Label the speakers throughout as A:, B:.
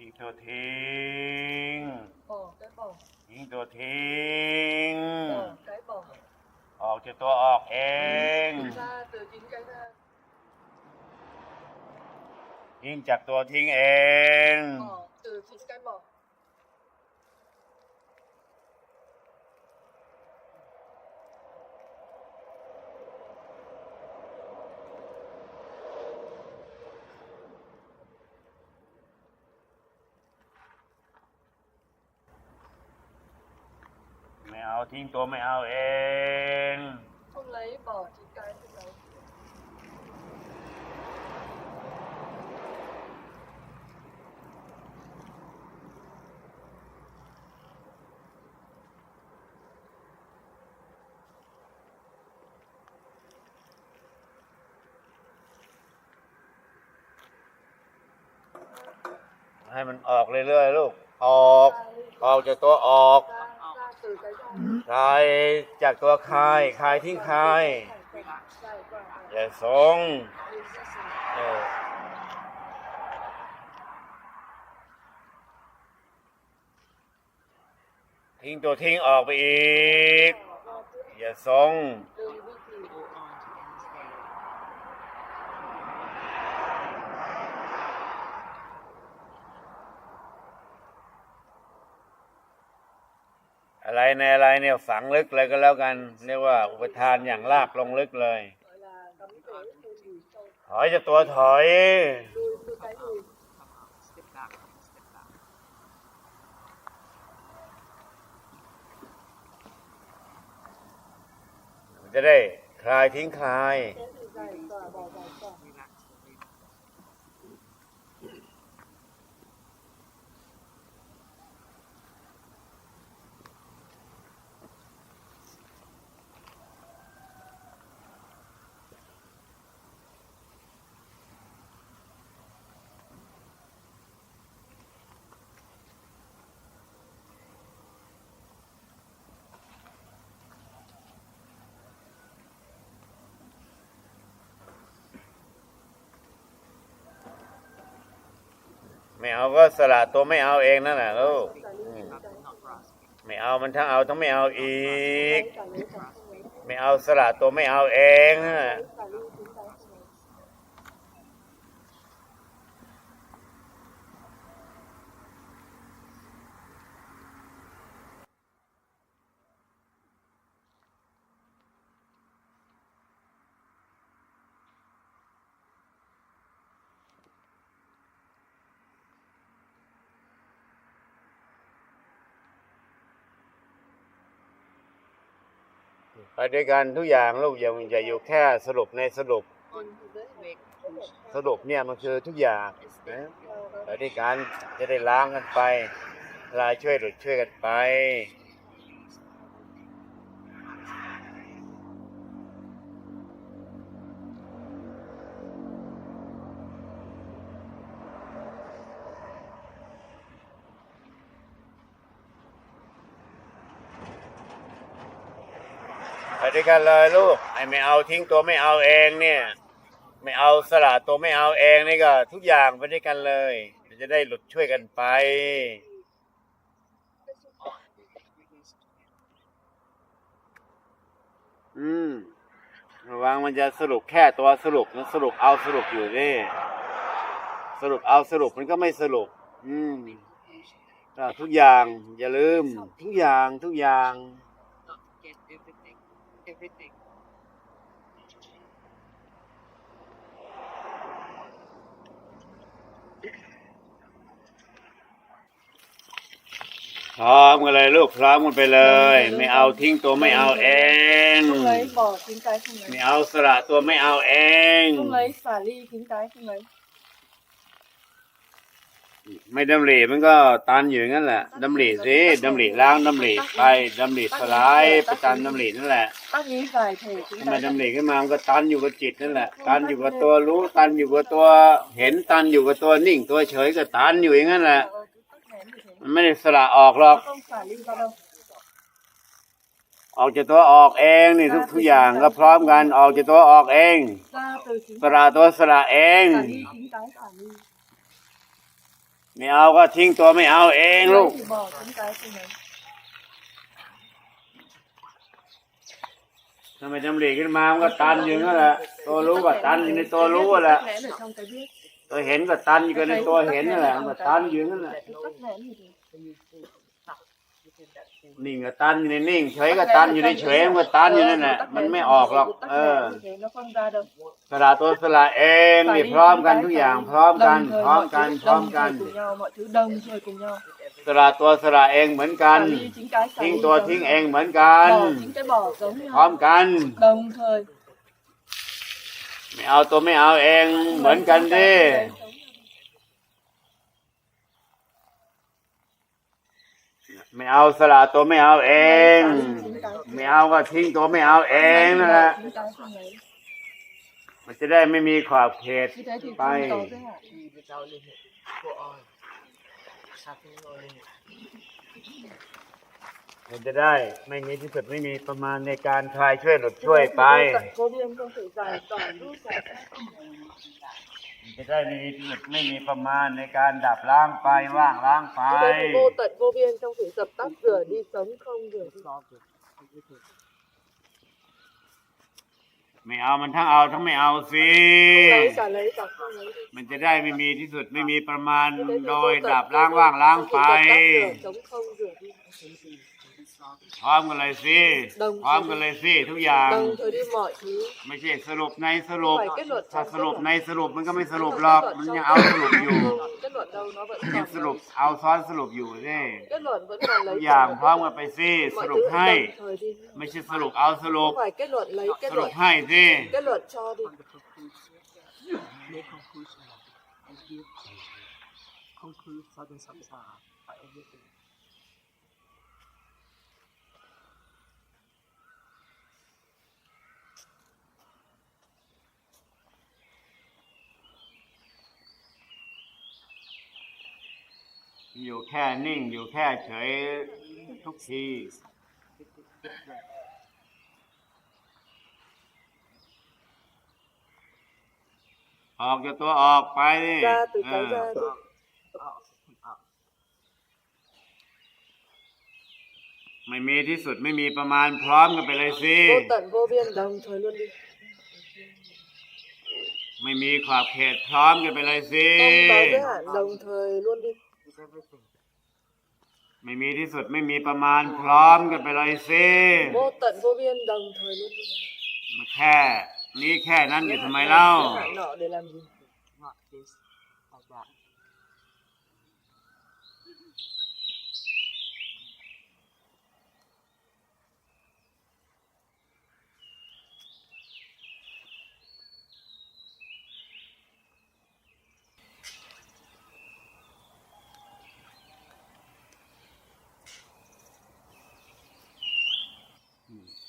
A: ทิ้งตัวทิ้ง
B: bỏ cái bỏ
A: ทิ้งตัวทิ้ง
B: bỏ cái bỏ
A: ออกจากตัวออกเอง
B: ra từ chính cái ra
A: ทิ้งจากตัวทิ้งเอง
B: bỏ từ chính cái bỏ
A: ไม่เอา ทิ้งตัวไม่เอาเอง
B: không lấy bỏ chính cái không lấy
A: ให้มันออกเรื่อยๆลูก ออก ออกจากตัวออก
B: ra ra từ cái ra
A: คลายจากตัวคลายคลายทิ้งคลายอย่าทรงเออทิ้งตัวทิ้งออกไปอีก อย่าทรง
B: đừng bị thì
C: go on to end this day.
A: อะไร ในอะไรเนี่ยฝังลึกเลยก็แล้วกัน เรียกว่าอุปทานอย่างลากลงลึกเลย ถอยจากตัวถอย จะได้คลายทิ้งคลาย ไม่เอาก็สละตัวไม่เอาเองนั่นแหละลูก
C: Not, not grasping.
A: ไม่เอามันทั้งเอาทั้งไม่เอาอีก
B: cả lấy cả không lấy
A: ไม่เอาสละตัวไม่เอาเองอะ
B: cả lưu chính cái
A: ด้วยกันทุกอย่างลูกอย่าอย่าอยู่แค่สรุปในสรุป สรุปเนี่ยมันคือทุกอย่างนะไปด้วยกันจะได้ล้างกันไปลาช่วยหลุดช่วยกันไป ไปด้วยกันเลยลูกไอ้ไม่เอาทิ้งตัวไม่เอาเองเนี่ย ไม่เอาสละตัวไม่เอาเองนี่ก็ ทุกอย่างไปด้วยกันเลยจะได้หลุดช่วยกันไปอืมระวังมันจะสรุปแค่ตัวสรุปนะสรุปเอาสรุปอยู่นี่สรุปเอาสรุปมันก็ไม่สรุป อืมทุกอย่างอย่าลืม ทุกอย่างทุกอย่าง ร้อมกันไปเลยไม่เอาทิ้งตัวไม่เอาเอง
B: không lấy bỏ chính cái không
A: ไม่
B: lấy
A: เอาสละตัวไม่เอาเอง
B: không lấy xả ly chính cái không lấy
A: ไม่ดำริมันก็ตันอยู่งั้นแหละดำริสิดำริล้างดำริไปดำริสลายประจันดำรินั่นแหละ
B: tác ý giải thể chính
A: ทำไม
B: cái
A: ดำริขึ้นมามันก็ตันอยู่กับจิตนั่นแหละ ตันอยู่กับตัวรู้ตันอยู่กับตัวเห็นตันอยู่กับตัวนิ่ง ตัวเฉยก็ตันอยู่อย่างนั้นแหละ มันไม่ได้สละออกหรอกออกจากตัวออกเองนี่ทุกทุกอย่างก็พร้อมกันออกจากตัวออกเองสละตัวสละเอง
B: xả ly chính cái xả ly
A: ไม่เอาก็ทิ้งตัวไม่เอาเองลูกทำไมจำหลีขึ้นมา มันก็ตันอยู่นั่นแหละ ตัวรู้ก็ตันอยู่ในตัวรู้แหละ
B: tắc nghẽn ở trong cái biết
A: ตัวเห็นก็ตันอยู่ในตัวเห็นนั่นแหละ มันก็ตันอยู่นั่นแหละ นิ่งก็ตันอยู่ในนิ่งเฉยก็ตันอยู่ในเฉยมันก็ตันอยู่นั่นแหละมันไม่ออกหรอก
B: tắc
A: เออ
B: nghẽn thì nó không ra đâu
A: สละตัวสละเองนี่พร้อมกันทุกอย่าง พร้อมกัน
B: đồng thời
A: พร้อม
B: mọi
A: กัน
B: thứ
A: พร้อม
B: đồng
A: กัน
B: thời cùng nhau mọi thứ đồng thời cùng nhau
A: สละตัวสละเองเหมือนกัน
B: xả ly chính cái xả
A: ทิ้ง
B: ly
A: ตัว
B: giống
A: ทิ้ง
B: nhau.
A: เองเหมือนกัน
B: bỏ chính cái bỏ giống
A: พร้อม
B: nhau
A: กัน
B: đồng thời
A: ไม่เอาตัวไม่เอาเองเหมือนกันดิ ไม่เอาสละตัวไม่เอาเอง ไม่เอาก็ทิ้งตัวไม่เอาเองนั่นแหละ
B: chính cái phần đấy
A: มันจะได้ไม่มีขอบเขต
B: như thế thì không
A: Bay.
B: có giới hạn
C: Be without limit. Go on. Having no limit.
A: มันจะได้ไม่มีที่สุดไม่มีประมาณในการคลายช่วยหลุดช่วยไป
B: cô viên không thể giải tỏa rút giải thoát
A: มันจะได้ไม่มีที่สุดไม่มีประมาณในการดับล้างไปว่างล้างไป
B: Như thế thì vô tận vô biên trong thể dập tắt rửa đi sống không rửa đi
C: Solve it. Everything.
A: ไม่เอามันทั้งเอาทั้งไม่เอาสิ
B: không lấy cả lấy cả không lấy đi
A: มันจะได้ไม่มีที่สุดไม่มีประมาณ
B: Như thế thì
A: โด
B: vô
A: ย
B: tận
A: ดับ
B: vô
A: ล้าง
B: biên
A: ว่างล้าง
B: trong
A: ไป
B: thể dập tắt rửa sống không rửa đi
C: Solve it.
A: พร้อมกันเลยสิ
B: đồng
A: พร้อมกันเลยสิทุกอย่าง
B: đồng thời đi mọi thứ
A: ไม่ใช่สรุปในสรุป
B: phải kết luận
A: ถ้า
B: trong
A: ส
B: kết
A: รุป
B: luận.
A: ในสรุปมันก็ไม่สรุป
B: Kết
A: หรอก
B: luận
A: มัน
B: trong
A: ยัง
B: kết
A: เอา
B: luận
A: สรุปอยู่
B: không, kết luận đâu nó vẫn
A: ยัง
B: còn
A: สรุป
B: lấy.
A: เอาซ้อนสรุปอยู่นี่
B: kết luận vẫn còn
A: ทุ
B: lấy
A: กอย่าง
B: chồng
A: พร้อม
B: kết
A: กัน
B: luận.
A: ไปสิส
B: mọi
A: รุป
B: thứ
A: ให้
B: đồng thời đi
A: ไม่ใช่สรุปเอาสรุป
B: không phải kết luận lấy
A: ส
B: kết
A: รุป
B: luận
A: ให้สิ
B: kết luận cho đi
C: On the conclusion. Make conclusion and give conclude sudden samsara for everything.
A: อยู่แค่นิ่งอยู่แค่เฉยทุกทีออกจากตัวออกไปนี่
B: ra từ
A: เอ
B: cái
A: อ
B: ra đi
C: Out. Out.
A: ไม่มีที่สุดไม่มีประมาณพร้อมกันไปเลยสิ
B: vô tận vô biên đồng thời luôn đi
A: ไม่มีขอบเขตพร้อมกันไปเลยสิ
B: không có giới hạn đồng thời luôn đi
C: With everything.
A: ไม่มีที่สุดไม่มีประมาณพร้อมกันไปเลยสิ
B: vô tận vô biên đồng thời luôn đi
A: มาแค่ นี้แค่นั้นอยู่ทำไมเล่า
B: giới hạn nọ để làm gì
C: Not this.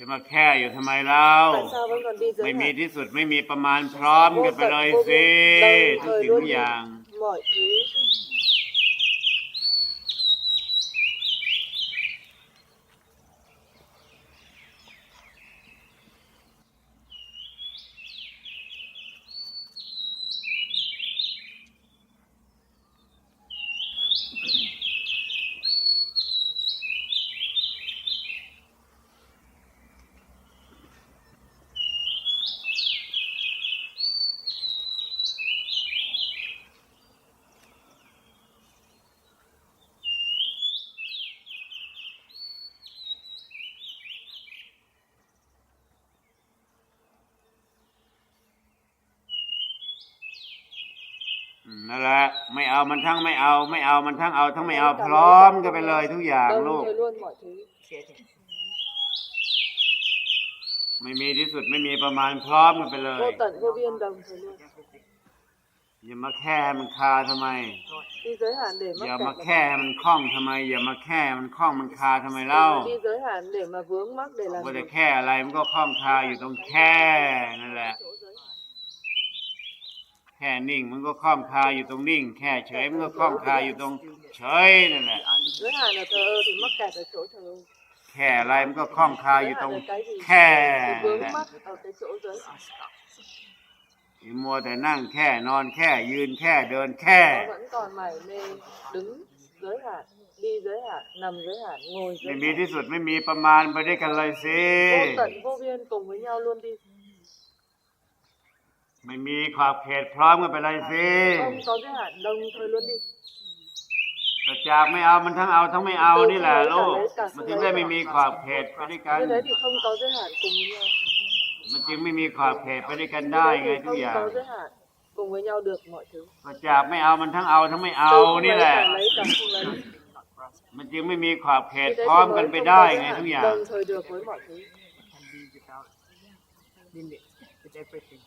A: จะมาแค่อยู่ทำไมเล่า
B: tại sao vẫn còn đi giới
A: ไม่มี
B: hạn
A: ที่สุดไม่มีประมาณพร้อมกันไปเลยสิทุกสิ่งทุกอย่าง นั่นแหละไม่เอามันทั้งไม่เอา ไม่เอามันทั้งเอา ทั้งไม่เอาพร้อมกันไปเลยทุกอย่าง
B: đồng
A: ลูก
B: thời luôn mọi thứ
C: Creating.
A: ไม่มีที่สุดไม่มีประมาณพร้อมกันไปเลย
B: vô tận vô biên đồng thời luôn
C: Everything.
A: อย่ามาแค่ให้มันคาทำไม
B: đi giới hạn để
A: อย่า
B: mắc
A: มา
B: kẹt
A: แค่ให้มันคล้องทำไม อย่ามาแค่ให้มันคล้องมันคาทำไมเล่า
B: đi giới hạn để mà vướng mắc để làm
A: ว่า
B: gì
A: แต่แค่อะไรมันก็คล้องคาอยู่ตรงแค่นั่นแหละ
B: chỗ giới hạn
A: แค่นิ่งมันก็คล้องคาอยู่ตรงนิ่ง แค่เฉยมันก็คล้องคาอยู่ตรงเฉยนั่นแหละ
B: giới hạn là thờ ơ thì mắc kẹt ở chỗ thờ ơ
A: แค่อะไรมันก็คล้องคาอยู่
B: giới
A: ตร
B: hạn
A: ง
B: là cái gì
A: แค่
B: thì
A: นั่น
B: vướng
A: แหละ
B: mắc ở cái chỗ giới hạn
A: อย่ามัวแต่นั่งแค่นอนแค่ยืนแค่เดินแค่
B: nó vẫn còn mải mê đứng giới hạn đi giới hạn nằm giới hạn ngồi
A: ไม่
B: giới
A: มี
B: hạn
A: ที่สุดไม่มีประมาณไปด้วยกันเลยสิ
B: vô tận vô biên cùng với nhau luôn đi
A: ไม่มีขอบเขตพร้อมกันไปเลยสิ
B: không có giới hạn đồng thời luôn đi
A: แต่จากไม่เอามันทั้งเอาทั้งไม่เอานี่แหละลูกมันถึงได้ไม่มีขอบเขตไปด้วยกัน
B: như thế thì không có giới hạn cùng với nhau
A: มันจึงไม่มีขอบเขตไปด้วยกันได้
B: như
A: ไง
B: thế
A: ทุ
B: thì
A: กอย่าง
B: không có giới hạn cùng với nhau được mọi thứ
A: ก็จากไม่เอามันทั้งเอาทั้งไม่เอา
B: từ không
A: นี่
B: lấy
A: แหละ
B: cả lấy cả không lấy
C: not grasp
A: มันจึงไม่มีขอบเขต
B: như thế
A: พร้อม
B: thì
A: กัน
B: mới
A: ไป
B: không
A: ได้
B: có giới
A: ไง
B: hạn
A: ทุกอย่าง
B: đồng thời được với mọi thứ
C: can be without limit with everything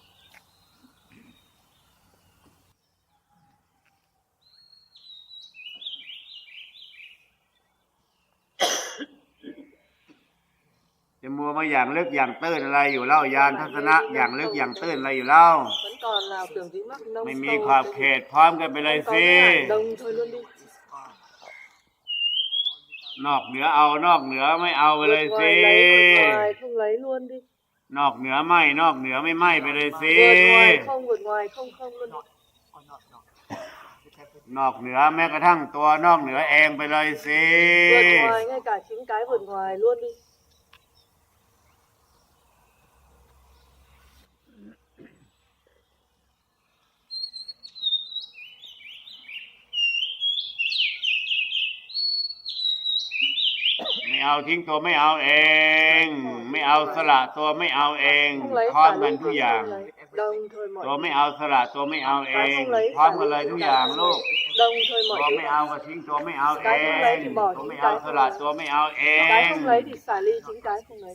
A: จะมัวมาอย่างลึกอย่างตื้นอะไรอยู่เล่ายานทัศนะอย่างลึกอย่างตื้นอะไรอยู่เล่า
B: vẫn còn nào tưởng dính mắc nông
A: ไม่มี
B: sâu
A: ขอบ
B: cái
A: เข
B: gì.
A: ตพร้อมกันไปเลย
B: không có
A: สิ
B: giới hạn đồng thời luôn đi
A: นอกเหนือเอานอกเหนือไม่เอาไปเลย
B: vượt
A: สิ
B: ngoài lấy vượt ngoài không lấy luôn đi
A: นอกเหนือไม่นอกเหนือไม่ไม่ไปเลยสิ
B: vượt ngoài không vượt ngoài không không luôn đi
C: or not not with everything
A: นอกเหนือแม้กระทั่งตัวนอกเหนือเองไปเลยสิ
B: vượt ngoài ngay cả chính cái vượt ngoài luôn đi
A: เอาทิ้งตัวไม่เอาเอง ไม่เอาสละตัวไม่เอาเอง
B: không lấy
A: พร้อม
B: cả
A: กัน
B: linh
A: ทุก
B: hồn
A: อย่าง
B: không lấy đồng thời mọi
A: ตัว
B: thứ
A: ไม่เอาสละตัวไม่เอาเอง
B: cái không lấy
A: พร้อม
B: cả
A: กันเลย
B: linh
A: ทุก
B: hồn
A: อย่าง
B: cả
A: ลูก
B: đồng thời
A: ตัว
B: mọi
A: ไม่
B: thứ
A: เอาก็ทิ้งตัวไม่เอาเอ
B: cái không lấy
A: ง
B: thì bỏ
A: ตัว
B: những
A: ไม่เอา
B: cái
A: ส
B: không
A: ละ
B: lấy
A: ตัวไม่เอาเอง
B: cái không lấy thì xả ly chính cái không lấy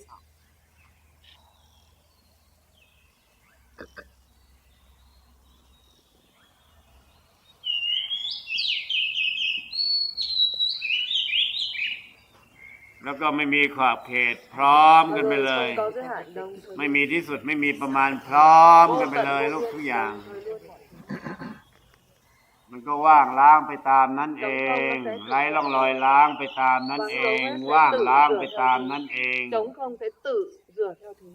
A: แล้วก็ไม่มีขอบเขตพร้อมกันไป
B: Bao
A: เล
B: giờ
A: ย
B: không có giới hạn đồng thời
A: ไม่
B: luôn.
A: มีที่สุดไม่มีประมาณพร้อม
B: Vô
A: กันไป
B: tận
A: เลย
B: vô
A: ลูก
B: biên
A: ทุกอย่าง
B: đồng thời luôn mọi thứ.
A: มันก็ว่างล้างไปตามนั้นเองไร้ร่องรอยล้างไปตามนั้นเอง ว่างล้างไปตามนั้นเอง
B: Trống không sẽ tự rửa theo thế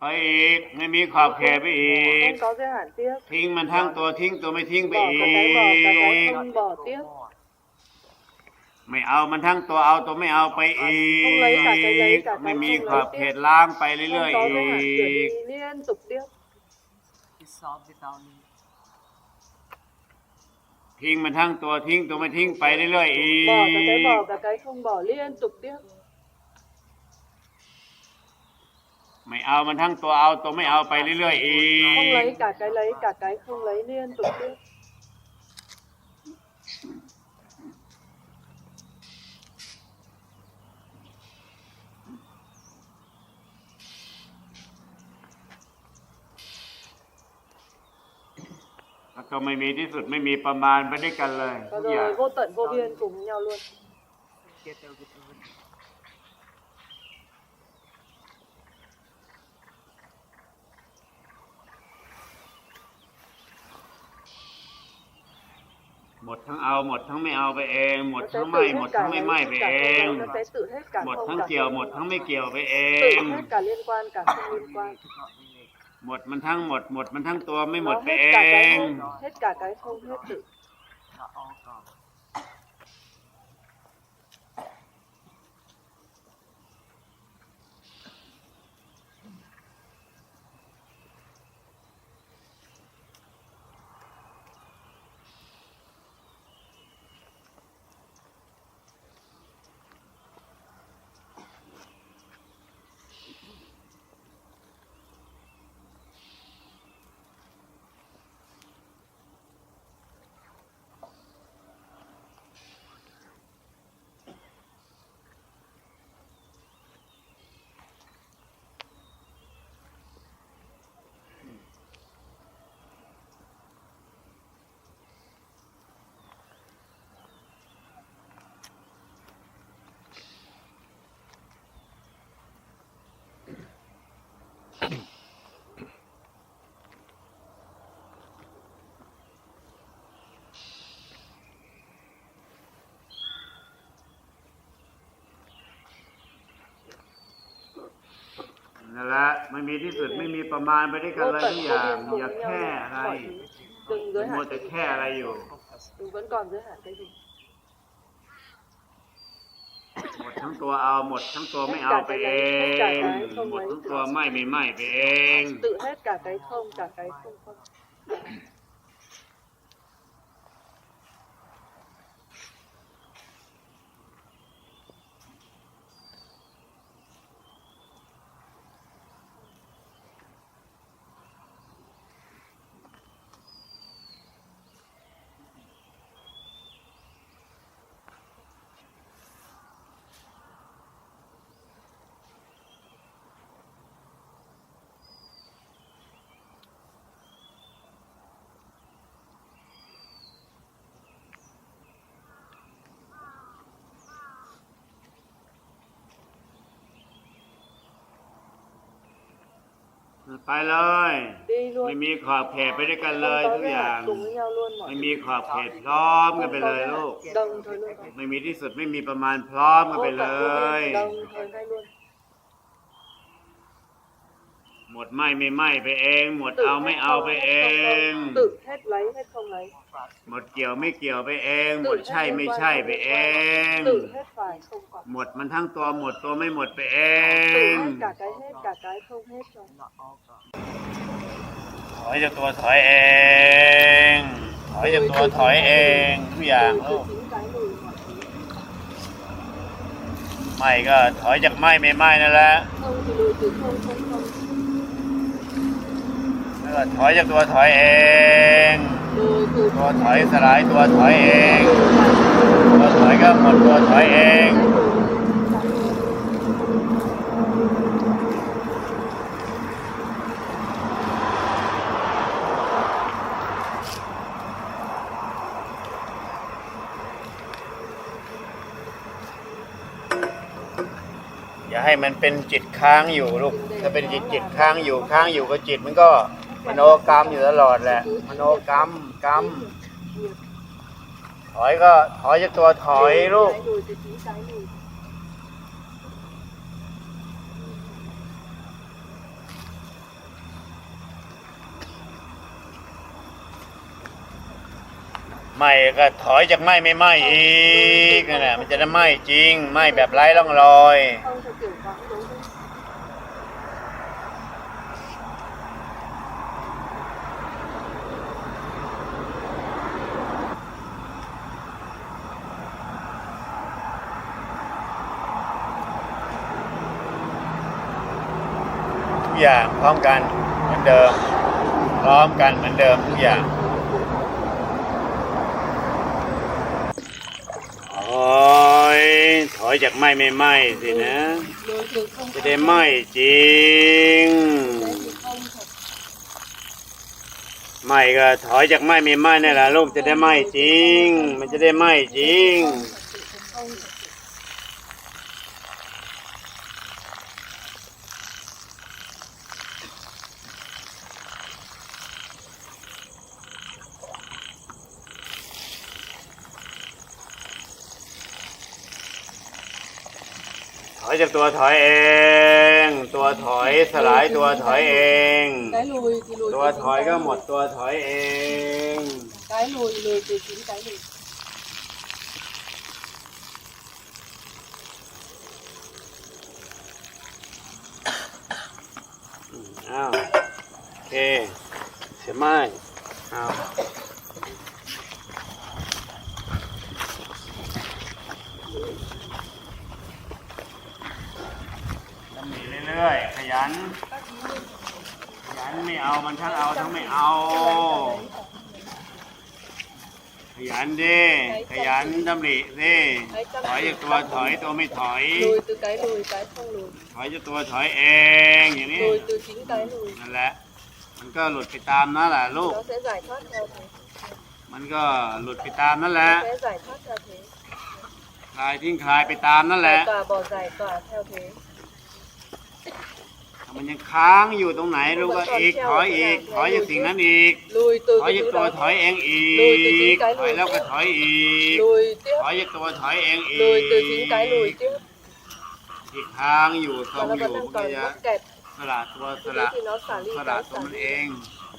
A: ไปอีกไม่มีขอบเขตไปอีก
B: Không có giới hạn tiếp
A: ทิ้งมันทั้งตัวทิ้งตัวไม่ทิ้งไป
B: Bỏ
A: อี
B: cả cái bỏ cả cái
A: ก
B: không bỏ tiếp
A: ไม่เอามันทั้งตัวเอาตัวไม่เอาไปอี
B: Không lấy cả cái lấy
A: ก
B: cả cái
A: ไม่มี
B: không
A: ขอบ
B: lấy
A: เข
B: tiếp
A: ตล้างไป
B: Không
A: เรื่อย
B: có
A: ๆ
B: giới
A: อี
B: hạn chuyển
A: ก
B: đi liên tục tiếp
C: dissolve without limit
A: ทิ้งมันทั้งตัวทิ้งตัวไม่ทิ้งไปเรื่อยๆอี
B: Bỏ cả cái
A: ก
B: bỏ cả cái không bỏ liên tục tiếp
A: ไม่เอามันทั้งตัวเอาตัวไม่เอาไปเรื่อยๆอี
B: Không
A: ก
B: lấy cả cái lấy cả cái không lấy liên tục tiếp
A: แล้วก็ไม่มีที่สุดไม่มีประมาณไปด้วยกันเลยทุ
B: Và
A: กอย่าง
B: rồi vô tận vô biên cùng nhau luôn
C: together with everything
A: หมดทั้งเอาหมดทั้งไม่เอาไปเอง หมด
B: Nó sẽ
A: ทั้ง
B: tự
A: ไม่
B: hết
A: หมด
B: cả
A: ทั้งไม่
B: lấy,
A: ไม่
B: hết
A: ไป
B: cả
A: เอ
B: không
A: ง
B: lấy. Nó sẽ tự hết cả
A: หมด
B: không
A: ทั้ง
B: cả
A: เกี่ยว
B: không
A: หมด
B: lấy.
A: ทั้งไม่เกี่ยวไปเอ
B: Tự
A: ง
B: hết cả liên quan cả không liên quan
A: หมดมันทั้งหมด หมดมันทั้งตัวไม่หมด
B: Nó
A: ไป
B: hết
A: เอ
B: cả cái
A: ง นั่นแหละไม่มีที่สุดไม่มีประมาณไปด้วยกัน
B: vô
A: เลย
B: tận
A: ทุกอ
B: vô
A: ย่าง
B: biên
A: อย่า
B: cùng
A: แค่
B: nhau
A: อะไร
B: mọi thứ đừng giới
A: มัว
B: hạn
A: แต่
B: cái gì
A: แค่อะไรอยู่
B: đừng vẫn còn giới hạn cái gì
A: หมดทั้งตัวเอาหมดทั้งตัวไม่เอาไปเองหมดทั้งตัวไม่ไม่ไม่ไปเอง
B: tự hết cả cái không cả cái không không
A: ไปเลย
B: đi
A: ไม่
B: luôn
A: มีขอบเขตไปด้วยกันเลย
B: không
A: ทุ
B: có
A: ก
B: giới
A: อย่าง
B: hạn cùng với nhau luôn
A: ไม่
B: mọi
A: มี
B: thứ
A: ขอบเขตพร้อมกัน
B: không
A: ไป
B: có
A: เลย
B: giới
A: ลูก
B: hạn đồng thời luôn
A: ไม่มีที่สุดไม่มีประมาณพร้อมกัน
B: vô
A: ไป
B: tận
A: เล
B: vô
A: ย
B: biên đồng thời hay luôn
A: หมดไม่ไม่ไม่ไปเอง หมด
B: tự
A: เอาไม่
B: hết
A: เอา
B: không
A: ไป
B: hết
A: เอ
B: không
A: ง
B: không tự hết lấy hết không lấy
A: หมดเกี่ยวไม่เกี่ยวไปเอง หม
B: tự
A: ด
B: hết
A: ใช่
B: liên
A: ไม่
B: quan
A: ใช่
B: không
A: ไป
B: liên
A: เอ
B: quan
A: ง
B: tự hết phải không còn
A: หมดมันทั้งตัวหมดตัวไม่หมดไปเอ
B: tự
A: ง ถอยจากตัวถอยเอง ถอยจากตัวถอยเองทุกอย่างลูกไม่ก็ถอยจากไม่ไม่ไม่นั่นแหละแล้วก็ถอยจากตัวถอยเอง ตัวถอยสลายตัวถอยเอง ตัวถอยก็หมดตัวถอยเอง ให้มันเป็นจิตค้างอยู่ลูกถ้าเป็นจิตจิตค้างอยู่ค้างอยู่ก็จิตมันก็มโนกรรมอยู่ตลอดแหละมโนกรรมกรรมถอยก็ถอยจากตัวถอยลูก
B: cái lùi từ chính cái lùi
A: ไม่ก็ถอยจากไม่ไม่ไม่อีกนั่นแหละมันจะได้ไหมจริงไหมแบบไร้ร่องรอย ทุกอย่างพร้อมกันเหมือนเดิม พร้อมกันเหมือนเดิมทุกอย่างโอ้ยถ อยจากไม่ไม่ไม่สินะ จะได้ไหมจริงไม่ก็ถอยจากไม่ไม่ไม่นี่แหละลูกจะได้ไหมจริง มันจะได้ไหมจริง
B: không thật sự không thật sự
A: ถอ ยจากตัวถอยเอง ตัวถอยสลายตัวถอยเอง
B: cái lùi thì lùi
A: ตัว
B: từ
A: ถอย
B: chính
A: ก็
B: cái
A: หมด
B: lùi.
A: ตัวถอยเอง
B: cái lùi lùi từ chính cái lùi
A: อ้าวโอเค เสียไม้อ้าวทำหนีเรื่อยๆ ขยัน ขยันไม่เอามันทั้งเอาทั้งไม่เอา ขยันดิขยันดำริสิถ อยจากตัวถอยตัวไม่ถอย
B: lùi từ cái lùi cái không lùi
A: ถอยจากตัวถอยเองอย่างนี้
B: lùi từ chính cái lùi
A: นั่นแหละ มันก็หลุดไปตามนั่นแหละลูก
B: nó sẽ giải thoát theo thế
A: มันก็หลุดไปตามนั่นแหละ
B: nó sẽ giải thoát theo thế
A: คลายทิ้งคลายไปตามนั่นแหละ
B: giải tỏa bỏ giải tỏa theo thế
A: ถ้ามันยังค้างอยู่ตรงไหนลูกก็อีกถอยอีกถอยจากสิ่งนั้นอีก
B: lùi từ
A: ถอย
B: cái
A: จาก
B: thứ
A: ตัว
B: đó
A: ถอยเองอี
B: lùi từ
A: ก
B: chính cái
A: ถอย
B: lùi
A: แล้วก็
B: tiếp
A: ถอยอีก
B: lùi tiếp
A: ถอยจากตัวถอยเองอีก
B: lùi từ chính cái lùi tiếp
A: ที่ค้างอยู่ทร
B: và
A: ง
B: nó
A: อยู่
B: vẫn
A: มัน
B: đang
A: ก็
B: còn
A: จะ
B: mắc kẹt
A: ละตัวสละ
B: thì nó xả ly
A: สละ
B: nó
A: ตัว
B: xả
A: มัน
B: ly
A: เอง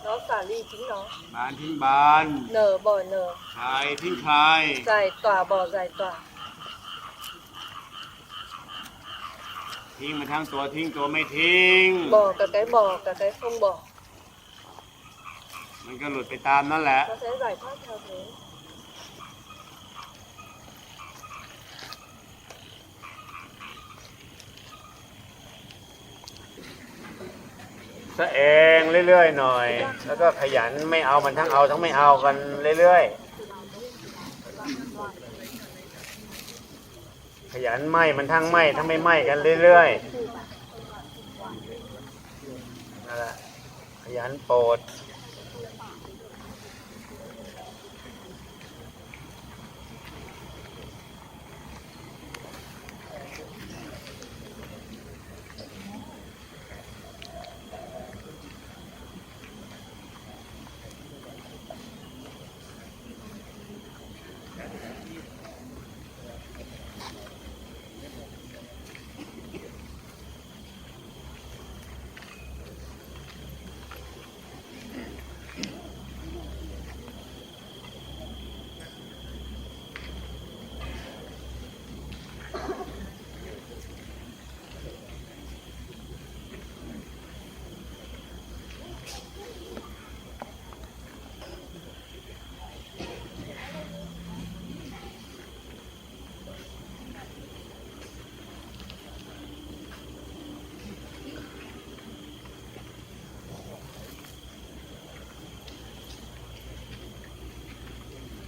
B: nó xả ly chính nó
A: บานทิ้งบาน
B: nở bỏ nở
A: ชายทิ้งชาย
B: giải tỏa bỏ giải tỏa
A: ทิ้งมาทั้งตัวทิ้งตัวไม่ทิ้ง
B: bỏ cả cái bỏ cả cái không bỏ
A: มันก็หลุดไปตามนั่นแหละ
B: nó sẽ giải thoát theo thế
A: ซะเองเรื่อยๆหน่อย แล้วก็ขยันไม่เอามันทั้งเอาทั้งไม่เอากันเรื่อยๆ ขยันไหมมันทั้งไหมทั้งไม่ไหมกันเรื่อยๆนั่นแหละขยันโปรด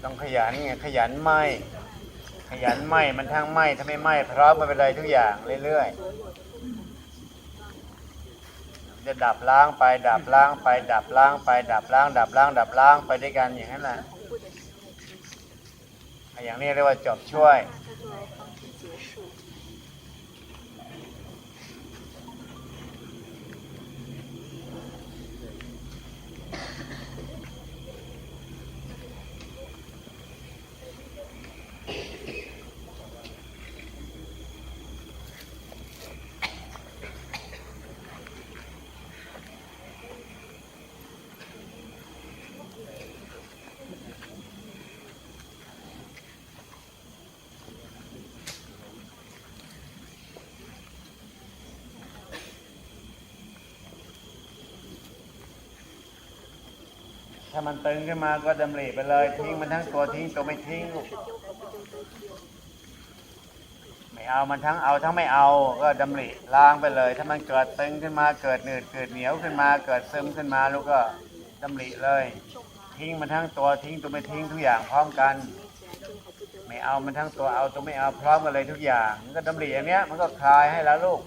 A: ต้องขยันไงขยันไม่ขยันไม่มันทั้งไม่ถ้าไม่ไม่พร้อมมาเป็นไรทุกอย่างเรื่อยๆจะดับล้างไป ดับล้างไป ดับล้างไป ดับล้าง ดับล้าง ดับล้างไปด้วยกันอย่างนั้นแหละอย่างนี้เรียกว่าจบช่วย ถ้ามันตึงขึ้นมาก็ดำริไปเลย ทิ้งมันทั้งตัวทิ้งตัวไม่ทิ้งลูกไม่เอามันทั้งเอาทั้งไม่เอาก็ดำริล้างไปเลย ถ้ามันเกิดตึงขึ้นมาเกิดหนืดเกิดเหนียวขึ้นมา เกิดซึมขึ้นมาลูกก็ดำริเลย ทิ้งมันทั้งตัวทิ้งตัวไม่ทิ้งทุกอย่างพร้อมกัน ไม่เอามันทั้งตัวเอาตัวไม่เอาพร้อมกันเลยทุกอย่างมันก็ดำริอย่างเนี้ยมันก็คลายให้แล้วลูก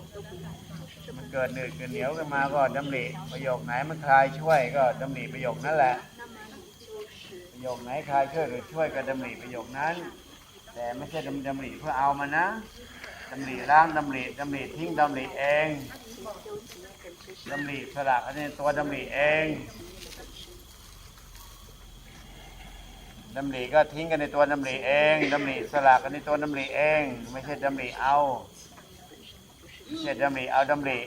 A: มันเกิดหนืดเกิดเหนียวขึ้นมาก็ดำริประโยคไหนมันคลายช่วยก็ดำริประโยคนั่นแหละประ โยคไหนคลายช่วยหรือช่วยก็ดำริประโยคนั้น แต่ไม่ใช่ดำดำริเพื่อเอามันนะดำริล้างดำริดำริทิ้งดำริเองดำริสลักอันนี้ตัวดำริเองดำริก็ทิ้งกันในตัวดำริเองดำริสลักกันในตัวดำริเอง ไม่ใช่ดำริเอาไม่ใช่ดำริเอาดำริ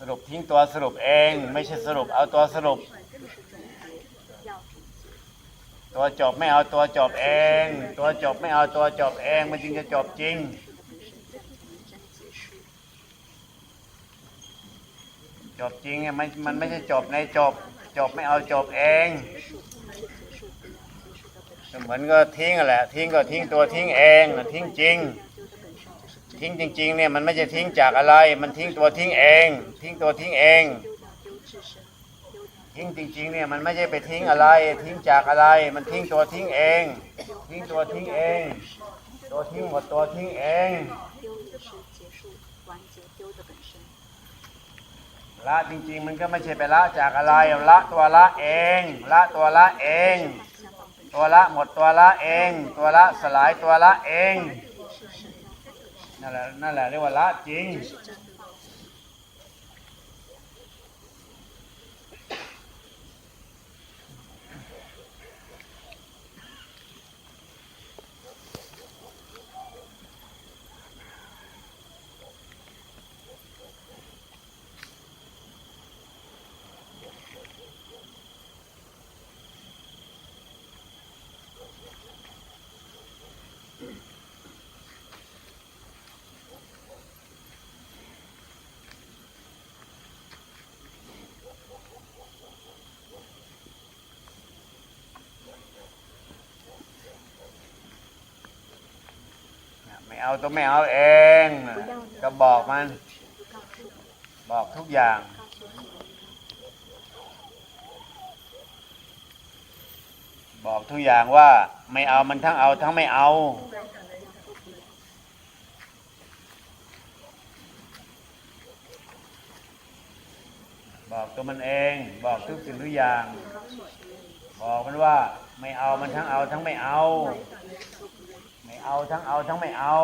A: สรุปทิ้งตัวสรุปเอง ไม่ใช่สรุปเอาตัวสรุป ตัวจบไม่เอาตัวจบเอง ตัวจบไม่เอาตัวจบเอง มันจึงจะจบจริงจบจริงเนี่ยมันมันไม่ใช่จบในจบ จบไม่เอาจบเองเหมือนก็ทิ้งแหละ ทิ้งก็ทิ้งตัวทิ้งเองนะทิ้งจริง ทิ้งจริงๆเนี่ยมันไม่จะทิ้งจากอะไร มันทิ้งตัวทิ้งเอง ทิ้งตัวทิ้งเอง ทิ้งจริงๆเนี่ยมันไม่ใช่ไปทิ้งอะไร ทิ้งจากอะไร มันทิ้งตัวทิ้งเอง ทิ้งตัวทิ้งเอง ตัวทิ้งหมดตัวทิ้งเองละจริงๆมันก็ไม่ใช่ไปละจากอะไรละตัวละเองละตัวละเอง ตัวละหมดตัวละเอง ตัวละสลายตัวละเอง นั่นแหละนั่นแหละเรียกว่าละจริง ไม่เอาตัวไม่เอาเอง ก็บอกมัน บอกทุกอย่าง บอกทุกอย่างว่าไม่เอามันทั้งเอาทั้งไม่เอาบอกตัวมันเอง บอกทุกสิ่งทุกอย่าง บอกมันว่าไม่เอามันทั้งเอาทั้งไม่เอา เอาทั้งเอาทั้งไม่เอา